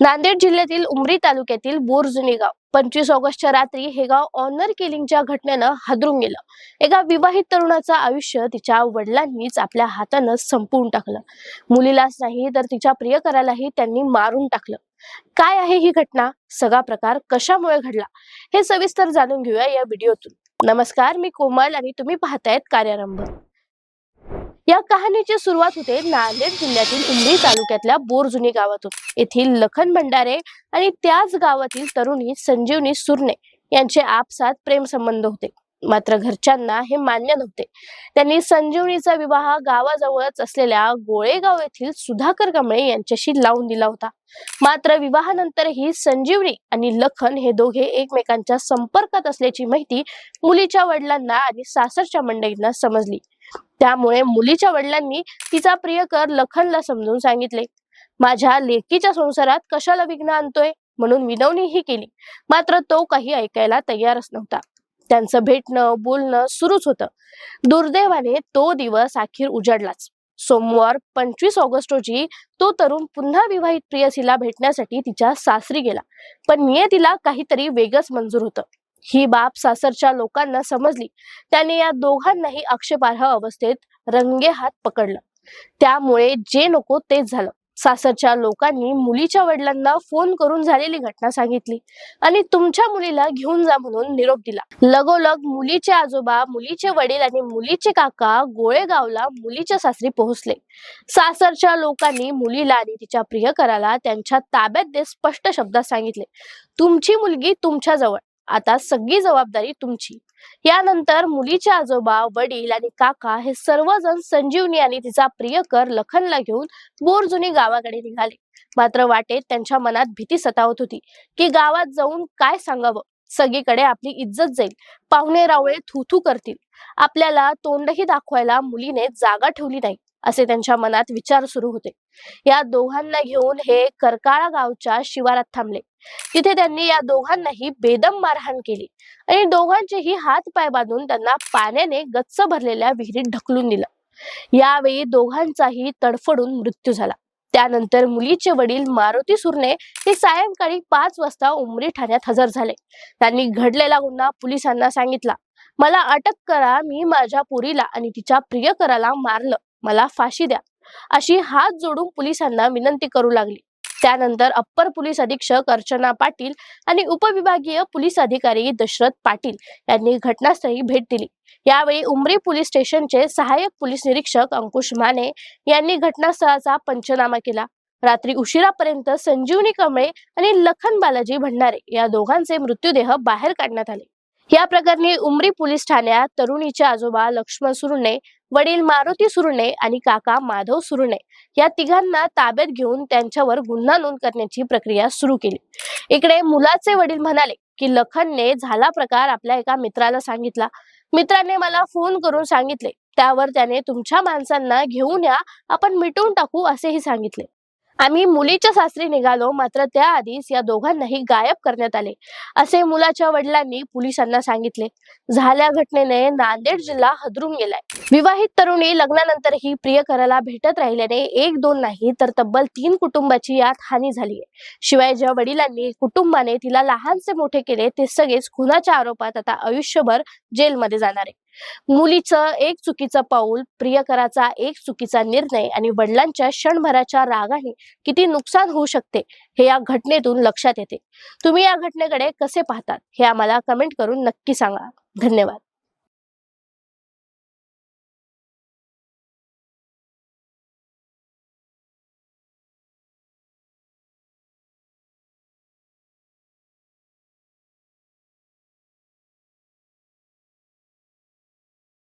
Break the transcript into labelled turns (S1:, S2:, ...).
S1: नांदेड जिल्ह्यातील उमरी तालुक्यातील बोरजुनी गाव. पंचवीस ऑगस्टच्या रात्री हे गाव ऑनर किलिंगच्या घटनेनं हादरून गेलं. एका विवाहित तरुणाचं आयुष्य तिच्या वडिलांनीच आपल्या हातानं संपवून टाकलं. मुलीलाच नाही तर तिच्या प्रियकरालाही त्यांनी मारून टाकलं. काय आहे ही घटना? सगळा प्रकार कशामुळे घडला? हे सविस्तर जाणून घेऊया या व्हिडिओतून. नमस्कार मी कोमल आणि तुम्ही पाहतायत कार्यारंभ. या कहाणीची सुरुवात होते नांदेड जिल्ह्यातील उमरी तालुक्यातल्या बोरजुनी गावातून. येथील लखन भंडारे आणि त्याच गावातील तरुणी संजीवनी सुरणे यांचे आपसात प्रेम संबंध होते. मात्र घरच्यांना हे मान्य नव्हते. त्यांनी संजीवनीचा विवाह गावाजवळच असलेल्या गोळेगाव येथील सुधाकर कांबळे यांच्याशी लावून दिला होता. मात्र विवाहानंतरही संजीवनी आणि लखन हे दोघे एकमेकांच्या संपर्कात असल्याची माहिती मुलीच्या वडिलांना आणि सासरच्या मंडळींना समजली. त्यामुळे मुलीच्या वडिलांनी तिचा प्रियकर लखनला समजून सांगितले. माझ्या लेकीच्या संसारात कशाला विघ्न आणतोय? म्हणून विनवणीही केली. मात्र तो काही ऐकायला तयारच नव्हता. त्यांचं भेटणं बोलणं सुरूच होतं. दुर्दैवाने तो दिवस अखेर उजाडलाच. सोमवार पंचवीस ऑगस्ट रोजी तो तरुण पुन्हा विवाहित प्रियसीला भेटण्यासाठी तिच्या सासरी गेला. पण नियतीला काहीतरी वेगच मंजूर होतं. ही बाब सासरच्या लोकांना समजली. त्याने या दोघांनाही आक्षेपार्ह अवस्थेत रंगे हात पकडलं. त्यामुळे जे नको तेच झालं. सासरच्या लोकांनी मुलीच्या वडिलांना फोन करून झालेली घटना सांगितली आणि तुमच्या मुलीला घेऊन जा म्हणून निरोप दिला. लगोलग मुलीचे आजोबा मुलीचे वडील आणि मुलीचे काका गोळेगावला मुलीच्या सासरी पोहोचले. सासरच्या लोकांनी मुलीला आणि तिच्या प्रियकराला त्यांच्या ताब्यात देत स्पष्ट शब्दात सांगितले. तुमची मुलगी तुमच्या जवळ. आता सगळी जबाबदारी तुमची. यानंतर मुलीचे आजोबा वडील आणि काका हे सर्वजण संजीवनी आणि तिचा प्रियकर लखनला घेऊन बोरजुनी गावाकडे निघाले. मात्र वाटेत त्यांच्या मनात भीती सतावत होती की गावात जाऊन काय सांगावं? सगळीकडे आपली इज्जत जाईल. पाहुणे रावळे थुथू करतील. आपल्याला तोंडही दाखवायला मुलीने जागा ठेवली नाही असे त्यांच्या मनात विचार सुरू होते. या दोघांना घेऊन हे करकाळा गावच्या शिवारात थांबले. तिथे त्यांनी या दोघांनाही बेदम मारहाण केली. आणि दोघांचेही हात पाय बांधून त्यांना पाण्याने गच्च भरलेल्या विहिरीत ढकलून दिलं. यावेळी दोघांचाही तडफडून मृत्यू झाला. त्यानंतर मुलीचे वडील मारुती सुरणे हे सायंकाळी पाच वाजता उमरी ठाण्यात हजर झाले. त्यांनी घडलेला गुन्हा पोलिसांना सांगितला. मला अटक करा मी माझ्या पुरीला आणि तिच्या प्रियकराला मारलं. मला फाशी द्या. अशी हात जोडून पोलिसांना विनंती करू लागली. त्यानंतर अप्पर पोलीस अधीक्षक अर्चना पाटील आणि उपविभागीय पोलीस अधिकारी दशरथ पाटील यांनी घटनास्थळी भेट दिली. यावेळी उमरी पोलीस स्टेशनचे सहाय्यक पोलीस निरीक्षक अंकुश माने यांनी घटनास्थळाचा पंचनामा केला. रात्री उशिरापर्यंत संजीवनी कमळे आणि लखन बालाजी भंडारे या दोघांचे मृत्यूदेह बाहेर काढण्यात आले. या प्रकरणी उमरी पोलीस ठाण्यात तरुणीचे आजोबा लक्ष्मण सुरणे वडील मारुती सुरणे आणि काका माधव सुरणे या तिघांना ताब्यात घेऊन त्यांच्यावर गुन्हा नोंद करण्याची प्रक्रिया सुरू केली. इकडे मुलाचे वडील म्हणाले की लखनने झाला प्रकार आपल्या एका मित्राला सांगितला. मित्राने मला फोन करून सांगितले. त्यावर त्याने तुमच्या माणसांना घेऊन या. आपण मिटवून टाकू असेही सांगितले. आम्ही मुलीच्या सासरी निघालो मात्र त्याआधीच या दोघांनाही गायब करण्यात आले. असे मुलाच्या वडिलांनी पोलिसांना सांगितले. झाल्या घटनेने नांदेड जिल्हा हदरून गेलाय. विवाहित तरुणी लग्नानंतरही प्रियकराला भेटत राहिल्याने एक दोन नाही तर तब्बल तीन कुटुंबाची यात हानी झाली आहे शिवाय ज्या वडिलांनी कुटुंबाने तिला लहानसे मोठे केले ते सगळेच खुनाच्या आरोपात आता आयुष्यभर जेलमध्ये जाणार. आहे मुलीचं एक चुकीचं पाऊल प्रियकराचा एक चुकीचा निर्णय आणि वडिलांच्या क्षणभराच्या रागाने किती नुकसान होऊ शकते हे या घटनेतून लक्षात येते. तुम्ही या घटनेकडे कसे पाहतात हे आम्हाला कमेंट करून नक्की सांगा. धन्यवाद.